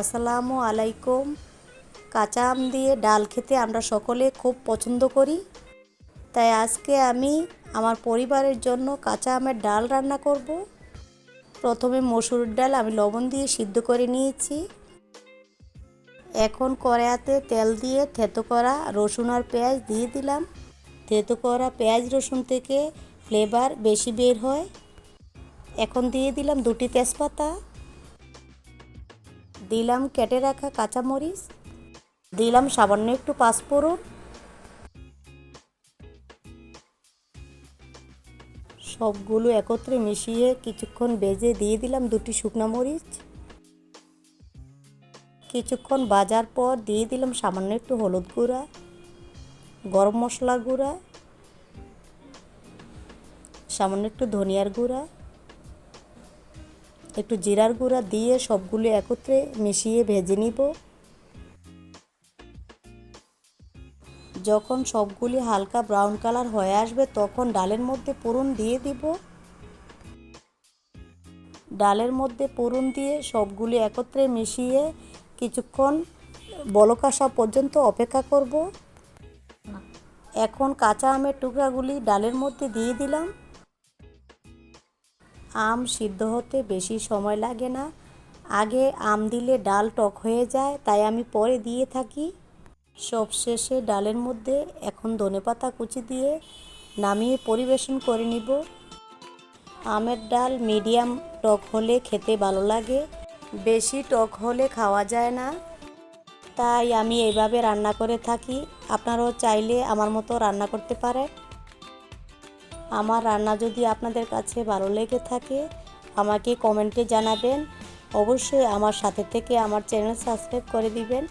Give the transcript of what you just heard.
আসসালামু আলাইকুম। কাঁচা আম দিয়ে ডাল খেতে আমরা সকলে খুব পছন্দ করি। তাই আজকে আমি আমার পরিবারের জন্য কাঁচা আমের ডাল রান্না করব। প্রথমে মসুর ডাল আমি লবণ দিয়ে সিদ্ধ করে নিয়েছি। এখন কড়াইতে তেল দিয়ে থেতো করা রসুন আর পেঁয়াজ দিয়ে দিলাম। থেতো করা পেঁয়াজ রসুন থেকে ফ্লেভার বেশি বের হয়। এখন দিয়ে দিলাম দুটি তেজপাতা। দিলাম কেটে রাখা কাঁচামরিচ, দিলাম সামান্য একটু পাঁচফোড়ন, সবগুলো একত্রে মিশিয়ে কিছুক্ষণ বেজে দিয়ে দিলাম দুটি শুকনো মরিচ। কিছুক্ষণ বাজার পর দিয়ে দিলাম সামান্য একটু হলুদ গুঁড়া, গরম মশলা গুঁড়া, সামান্য একটু ধনিয়ার গুঁড়া একটু জিরার গুঁড়া দিয়ে সবগুলো একত্রে মিশিয়ে ভেজে নিব। যখন সবগুলি হালকা ব্রাউন কালার হয়ে আসবে, তখন ডালের মধ্যে পুরন দিয়ে দিব। ডালের মধ্যে পুরন দিয়ে সবগুলি একত্রে মিশিয়ে কিছুক্ষণ বলক আসা পর্যন্ত অপেক্ষা করব। এখন কাঁচা আমের টুকরাগুলি ডালের মধ্যে দিয়ে দিলাম। আম সিদ্ধ হতে বেশি সময় লাগে না। আগে আম দিলে ডাল টক হয়ে যায়, তাই আমি পরে দিয়ে থাকি। সবশেষে ডালের মধ্যে এখন ধনেপাতা কুচি দিয়ে নামিয়ে পরিবেশন করে নিব। আমের ডাল মিডিয়াম টক হলে খেতে ভালো লাগে, বেশি টক হলে খাওয়া যায় না। তাই আমি এইভাবে রান্না করে থাকি। আপনারাও চাইলে আমার মতো রান্না করতে পারেন। আমার রান্না যদি আপনাদের কাছে ভালো লেগে থাকে, আমাকে কমেন্টে জানাবেন। অবশ্যই আমার সাথে থেকে আমার চ্যানেল সাবস্ক্রাইব করে দিবেন।